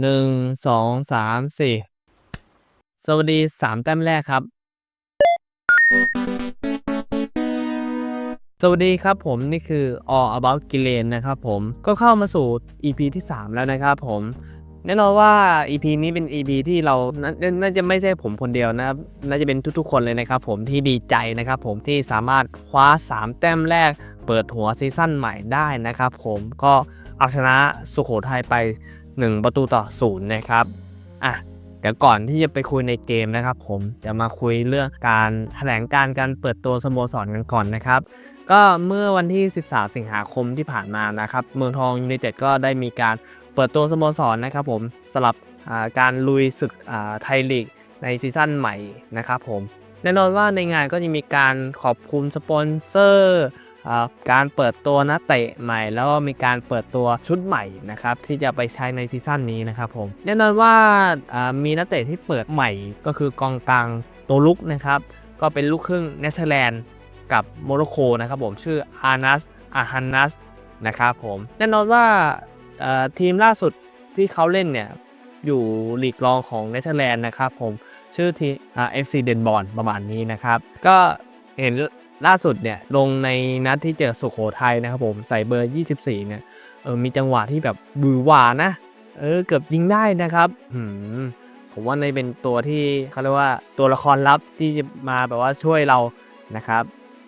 หนึ่งสองสามสี่สวัสดีสามแต้มแรกครับ สวัสดีครับผมนี่คือ All About g i l e n นะครับผมก็เข้ามาสู่ EP ที่ 3 แล้วนะครับผมแน่นอนว่า EP นี้เป็น EP ที่เราน,น่าจะไม่ใช่ผมคนเดียวนะครับ น่าจะเป็นทุกๆ คนเลยนะครับผมที่ดีใจนะครับผมที่สามารถคว้า 3 แต้มแรก เปิดหัวซีซั่นใหม่ได้นะครับผมก็เอาชนะสุโขทัยไป 1 ประตูต่อศูนย์นะครับอะเดี๋ยวก่อนที่จะไปคุยในเกมนะครับ ผมจะมาคุยเรื่องการแถลงการการเปิดตัวสโมสรกันก่อนนะครับ ก็เมื่อวันที่ 13 สิงหาคมที่ผ่านมานะครับ เมืองทองยูไนเต็ดก็ได้มีการเปิดตัวสโมสรนะครับ ผมสลับาการลุยศึกไทยลีกในซีซั่นใหม่นะครับผมแน่นอนว่าในงานก็จะมีการขอบคุณสปอนเซอร์ การเปิดตัวนักเตะใหม่ แล้วก็มีการเปิดตัวชุดใหม่นะครับที่จะไปใช้ในซีซั่นนี้นะครับผมแน่นอนว่ามีนักเตะที่เปิดใหม่ก็คือกองกลางตัวลุกนะครับก็เป็นลูกครึ่งเนเธอร์แลนด์กับโมร็อกโกนะครับผมชื่ออานัสอาฮันนัสนะครับผมแน่นอนว่าทีมล่าสุดที่เขาเล่นเนี่ยอยู่หลีกรองของเนเธอร์แลนด์นะครับผมชื่อทีเอฟซีเดนบอลประมาณนี้นะครับ ก็เห็น ล่าสุดเนี่ยลงในนัดที่เจอสุโขทัยนะครับผมใส่เบอร์ 24 เนี่ยเออมีจังหวะที่แบบบือหวานะ เออเกือบยิงได้นะครับหืมผมว่าในเป็นตัวที่เขาเรียกว่าตัวละครลับที่มาแบบว่าช่วยเรานะครับ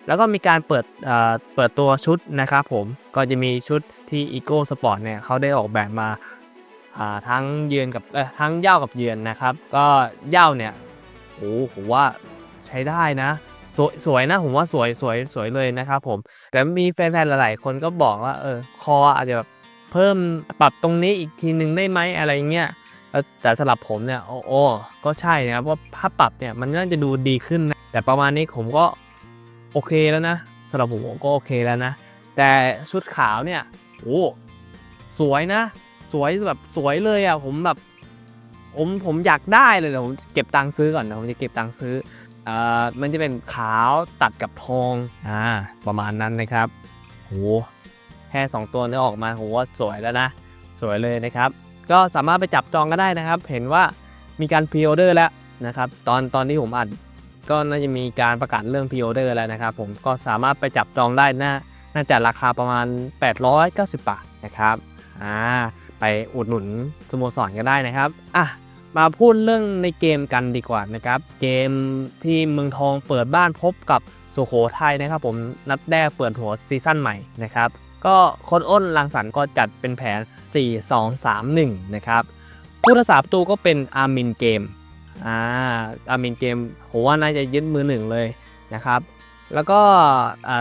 แล้วก็มีการเปิดเอ่อเปิดตัวชุดนะครับผมก็จะมีชุดที่ Eco Sport เนี่ยเขาได้ออกแบบมาอ่าทั้งเยือนกับเออทั้งเย่ากับเยือนนะครับ ก็เย่าเนี่ยโอ้ผมว่าใช้ได้นะ สวยสวยนะผมว่าสวยสวยสวยเลยนะครับผม แต่มีแฟนๆหลาย ๆ คนก็บอกว่าเออคออาจจะแบบเพิ่มปรับตรงนี้อีกทีหนึ่งได้ไหมอะไรเงี้ยแล้วแต่สำหรับผมเนี่ยโอ้โอ้ก็ใช่นะครับว่าถ้าปรับเนี่ยมันน่าจะดูดีขึ้นนะแต่ประมาณนี้ผมก็โอเคแล้วนะสำหรับผมก็โอเคแล้วนะ แต่ชุดขาวเนี่ยโอ้สวยนะ สวยแบบสวยเลยอะผมแบบผมผมอยากได้เลยเดี๋ยวผมเก็บตังค์ซื้อก่อนนะผมจะเก็บตังค์ซื้อ มันจะเป็นขาวตัดกับทองอ่าประมาณนั้นนะครับโหแค่สองตัวนี้ออกมาผมว่าสวยแล้วนะ สวยเลยนะครับ ก็สามารถไปจับจองก็ได้นะครับ เห็นว่ามีการพรีออเดอร์แล้วนะครับ ตอนตอนที่ผมอัดก็น่าจะมีการประกาศเรื่องพ r ออเดอร์แล้วนะครับ ผมก็สามารถไปจับจองได้น่าน่าจะราคาประมาณ 890 บาทนะครับอ่าไปอุดหนุนสโมสรกันได้นะครับอะ มาพูดเรื่องในเกมกันดีกว่านะครับ เกมที่เมืองทองเปิดบ้านพบกับสุโขทัยนะครับ ผมนัดแรกเปิดหัวซีซั่นใหม่นะครับ ก็โคนอ้นลังสรรก็จัดเป็นแผน 4 2 3 1 นะครับผู้รักษาประตูก็เป็นอาร์มินเกมอ่าอาร์มินเกมผมว่าน่าจะยึดมือหนึ่งเลยนะครับ แล้วก็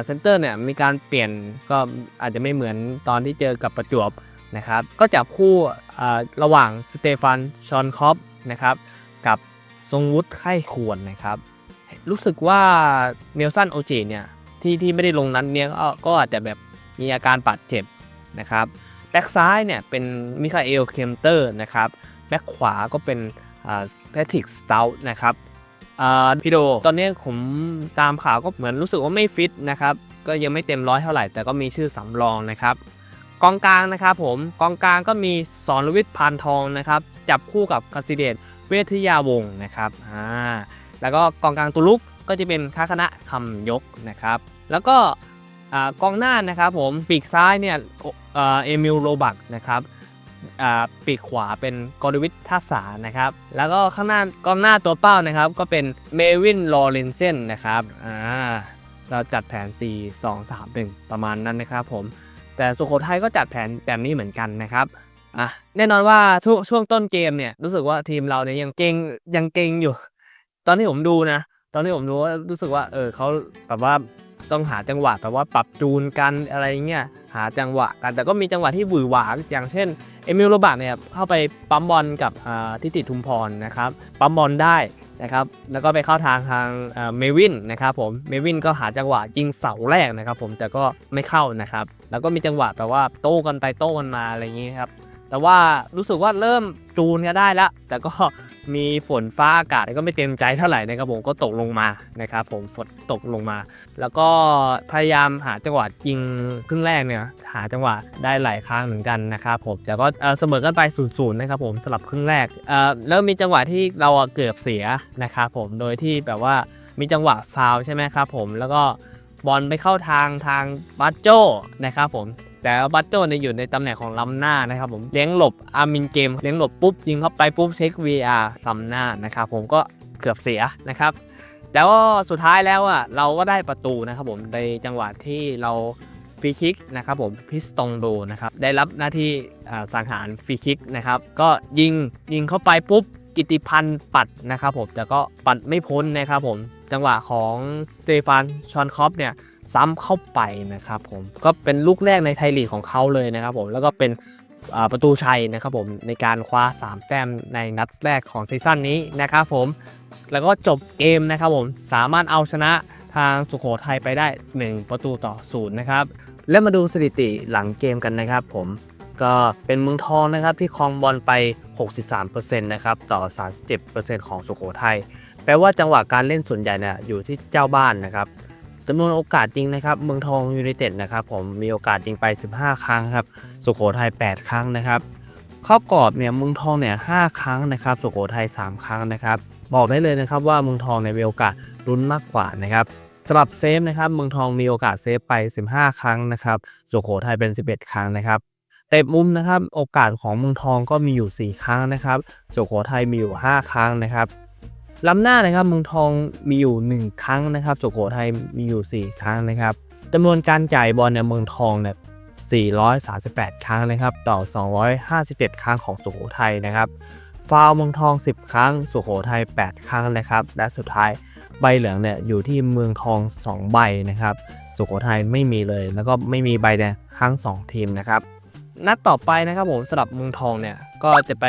เซนเตอร์เนี่ยมีการเปลี่ยนก็อาจจะไม่เหมือนตอนที่เจอกับประจวบ นะครับก็จับคู่อ่าระหว่างสเตฟานชอนคอปนะครับกับทรงวุฒิไข้ควรนะครับ รู้สึกว่าเนลสันโอจิเนี่ยที่ที่ไม่ได้ลงนั้นเนี่ยก็ก็อาจจะแบบมีอาการบาดเจ็บนะครับแบ็กซ้ายเนี่ยเป็นมิคาเอลเคมเตอร์นะครับแบ็กขวาก็เป็นแพทริกสต u ลนะครับอ่าพี่โด ตอนนี้ผมตามข่าวก็เหมือนรู้สึกว่าไม่ฟิตนะครับ ก็ยังไม่เต็มร้อยเท่าไหร่ แต่ก็มีชื่อสำรองนะครับ กองกลางนะครับผมกองกลางก็มีสอนลวิทย์พานทองนะครับจับคู่กับคาสิเดตเวทยาวงศ์นะครับอ่าแล้วก็กองกลางตัวลุกก็จะเป็นค้าคณะคำยกนะครับ แล้วก็อ่ากองหน้านะครับผมปีกซ้ายเนี่ยอเอ่อเอมิลโรบักนะครับอ่าปีกขวาเป็นกอริวิทท่าสานะครับ แล้วก็ข้างหน้ากองหน้าตัวเป้านะครับ ก็เป็นเมวินลอเรนเซนนะครับอ่าเราจัดแผน 4 2 3 1 ประมาณนั้นนะครับผม แต่สุโขทัยก็จัดแผนแบบนี้เหมือนกันนะครับอะแน่นอนว่าช่วงช่วงต้นเกมเนี่ยรู้สึกว่าทีมเราเนี่ยยังเก่งยังเก่งอยู่ ตอนที่ผมดูนะ ตอนที่ผมดูว่ารู้สึกว่าเออเขาแบบว่าต้องหาจังหวะแบบว่าปรับจูนกันอะไรเงี้ยหาจังหวะกันแต่ก็มีจังหวะที่หวือหวาอย่างเช่นเอมิลโรบักเนี่ยเข้าไปปั๊มบอลกับทิติทุมพรนะครับปั๊มบอลได้ นะครับแล้วก็ไปเข้าทางทางเมวินนะครับผมเมวินก็หาจังหวะยิงเสาแรกนะครับผมแต่ก็ไม่เข้านะครับแล้วก็มีจังหวะแบบว่าโต้กันไปโต้กันมาอะไรอย่างนี้ครับแต่ว่ารู้สึกว่าเริ่มจูนก็ได้แล้วแต่ก็ มีฝนฟ้าอากาศก็ไม่เต็มใจเท่าไหร่นะครับผมก็ตกลงมานะครับผมฝนตกลงมา แล้วก็พยายามหาจังหวะยิงครึ่งแรกเนี่ยหาจังหวะได้หลายครั้งเหมือนกันนะครับผมแต่ก็เสมอกันไป0ูนย์นะครับผมสลับครึ่งแรกเอ่อแล้วมีจังหวะที่เราเกือบเสียนะครับผมโดยที่แบบว่ามีจังหวะฟาวใช่ไหมครับผมแล้วก็บอลไปเข้าทางทางบัตโจนะครับผม แต่บัตโจเนี่ยอยู่ในตำแหน่งของล้ำหน้านะครับผมเลี้ยงหลบอาร์มินเกมเลี้ยงหลบปุ๊บยิงเข้าไปปุ๊บเช็ค VR ล้ำหน้านะครับผมก็เกือบเสียนะครับแต่ว่าสุดท้ายแล้วอะเราก็ได้ประตูนะครับผมในจังหวะที่เราฟรีคิกนะครับผมพิสตองโดนะครับได้รับหน้าที่อ่าสังหารฟรีคิกนะครับก็ยิงยิงเข้าไปปุ๊บกิติพันธ์ปัดนะครับผมแต่ก็ปัดไม่พ้นนะครับผมจังหวะของสเตฟานชอนคอปเนี่ย ซ้ำเข้าไปนะครับผมก็เป็นลูกแรกในไทยลีกของเขาเลยนะครับผมแล้วก็เป็นประตูชัยนะครับผมในการคว้า 3 แต้มในนัดแรกของซีซั่นนี้นะครับผมแล้วก็จบเกมนะครับผมสามารถเอาชนะทางสุโขทัยไปได้ 1 ประตูต่อศูนย์นะครับแล้วมาดูสถิติหลังเกมกันนะครับผมก็เป็นเมืองทองนะครับที่ครองบอลไป 63%นะครับต่อ 37%ของสุโขทัยแปลว่าจังหวะการเล่นส่วนใหญ่เนี่ยอยู่ที่เจ้าบ้านนะครับ จำนวนโอกาสจริงนะครับเมืองทองยูไนเต็ดนะครับผมมีโอกาสยิงไป 15 ครั้งครับสุโขทัย8 ครั้งนะครับเข้ากรอบเนี่ยเมืองทองเนี่ย5ครั้งนะครับสุโขทัย3 ครั้งนะครับบอกได้เลยนะครับว่าเมืองทองในมีโอกาสลุ้นมากกว่านะครับสำหรับเซฟนะครับเมืองทองมีโอกาสเซฟไป 15 ครั้งนะครับสุโขทัยเป็น 11 ครั้งนะครับเตะมุมนะครับโอกาสของเมืองทองก็มีอยู่ 4 ครั้งนะครับสุโขทัยมีอยู่ 5 ครั้งนะครับ ล้ำหน้านะครับเมืองทองมีอยู่ 1 ครั้งนะครับสุโขทัยมีอยู่ 4 ครั้งนะครับจำนวนการจ่ายบอลเนี่ยเมืองทองเนี่ย438 ครั้งนะครับต่อ 257 ครั้งของสุโขทัยนะครับฟาวล์เมืองทอง 10 ครั้ง สุโขทัย 8 ครั้งนะครับ และสุดท้ายใบเหลืองเนี่ยอยู่ที่เมืองทอง 2 ใบนะครับ สุโขทัยไม่มีเลย แล้วก็ไม่มีใบแดงทั้ง 2 ทีมนะครับ นัดต่อไปนะครับผมสำหรับเมืองทองเนี่ยก็จะไป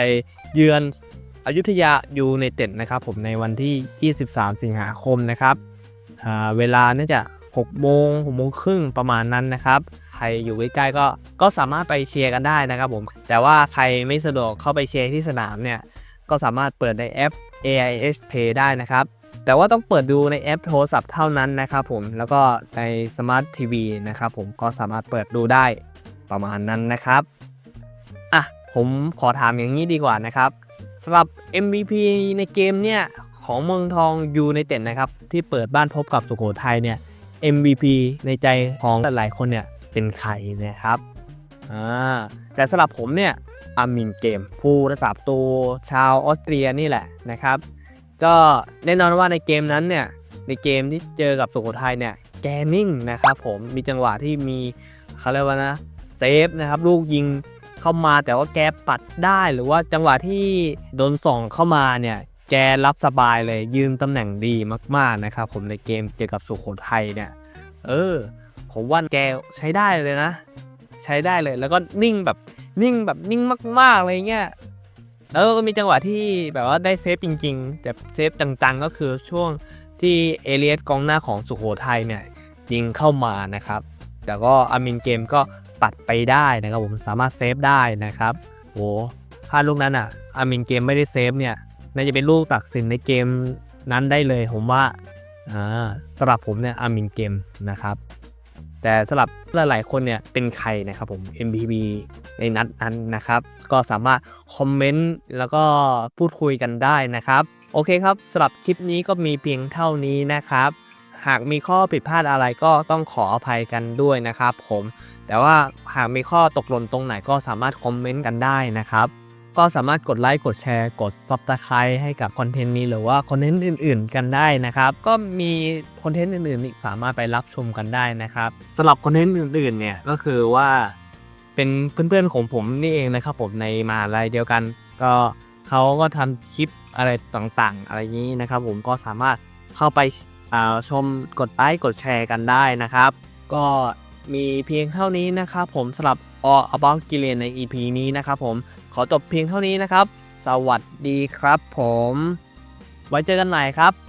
เยือน อยุธยายูไนเต็ดนะครับผมในวันที่ 23 สิงหาคมนะครับเวลาน่าจะ6โมง6โมงครึ่งประมาณนั้นนะครับ ใครอยู่ใกล้ๆก็ก็สามารถไปเชียร์กันได้นะครับผม แต่ว่าใครไม่สะดวกเข้าไปเชียร์ที่สนามเนี่ย ก็สามารถเปิดในแอป AIS Play ได้นะครับ แต่ว่าต้องเปิดดูในแอปโทรศัพท์เท่านั้นนะครับผม แล้วก็ในสมาร์ททีวีนะครับผมก็สามารถเปิดดูได้ประมาณนั้นนะครับ อะผมขอถามอย่างนี้ดีกว่านะครับ สำหรับ MVP ในเกมเนี่ยของเมืองทองยูในเต็ดนะครับที่เปิดบ้านพบกับสุโขทัยเนี่ย MVP ในใจของหลายๆคนเนี่ยเป็นใครนะครับอ่าแต่สำหรับผมเนี่ยอามินเกม ผู้รักษาประตูชาวออสเตรียนี่แหละนะครับ ก็แน่นอนว่าในเกมนั้นเนี่ยในเกมที่เจอกับสุโขทัยเนี่ยแกนิ่งนะครับผมมีจังหวะที่มีเขาเรียกว่านะเซฟนะครับลูกยิง เข้ามาแต่ว่าแกปัดได้หรือว่าจังหวะที่โดนส่องเข้ามาเนี่ยแกรับสบายเลยยืนตำแหน่งดีมากๆนะครับผมในเกมเจอกับสุโขทัยเนี่ย เออ ผมว่าแกใช้ได้เลยนะ ใช้ได้เลยแล้วก็นิ่งแบบนิ่งแบบนิ่งมากๆอะไรเงี้ยแล้วก็มีจังหวะที่แบบว่าได้เซฟจริงๆแต่เซฟจังๆก็คือช่วงที่เอเลียสกองหน้าของสุโขทัยเนี่ยยิงเข้ามานะครับ แต่ก็อามินเกมก็ ปัดไปได้นะครับผมสามารถเซฟได้นะครับโหพลาดลูกนั้นอะอามินเกมไม่ได้เซฟเนี่ยน่าจะเป็นลูกตัดสินในเกมนั้นได้เลยผมว่าอ่าสำหรับผมเนี่ยอามินเกมนะครับแต่สำหรับหลายๆคนเนี่ยเป็นใครนะครับผม MVP ในนัดนั้นนะครับ ก็สามารถคอมเมนต์แล้วก็พูดคุยกันได้นะครับ โอเคครับสำหรับคลิปนี้ก็มีเพียงเท่านี้นะครับ หากมีข้อผิดพลาดอะไรก็ต้องขออภัยกันด้วยนะครับผม แต่ว่าหากมีข้อตกหล่นตรงไหนก็สามารถคอมเมนต์กันได้นะครับ ก็สามารถกดไลค์กดแชร์กด Subscribe ให้กับคอนเทนต์นี้หรือว่าคอนเทนต์อื่น ๆ กันได้นะครับ ก็มีคอนเทนต์อื่นๆอีกสามารถไปรับชมกันได้นะครับสำหรับคอนเทนต์อื่นๆเนี่ยก็คือว่าเป็นเพื่อนๆของผมนี่เองนะครับผมในมหาลัยเดียวกัน ก็เขาก็ทำคลิปอะไรต่างๆ อะไรนี้นะครับ ผมก็สามารถเข้าไปาชมกดไลค์กดแชร์กันได้นะครับ ก็ มีเพียงเท่านี้นะครับผมสำหรับ All About g i l e n ใน EP นี้นะครับผมขอจบเพียงเท่านี้นะครับ สวัสดีครับผม ไว้เจอกันใหม่ครับ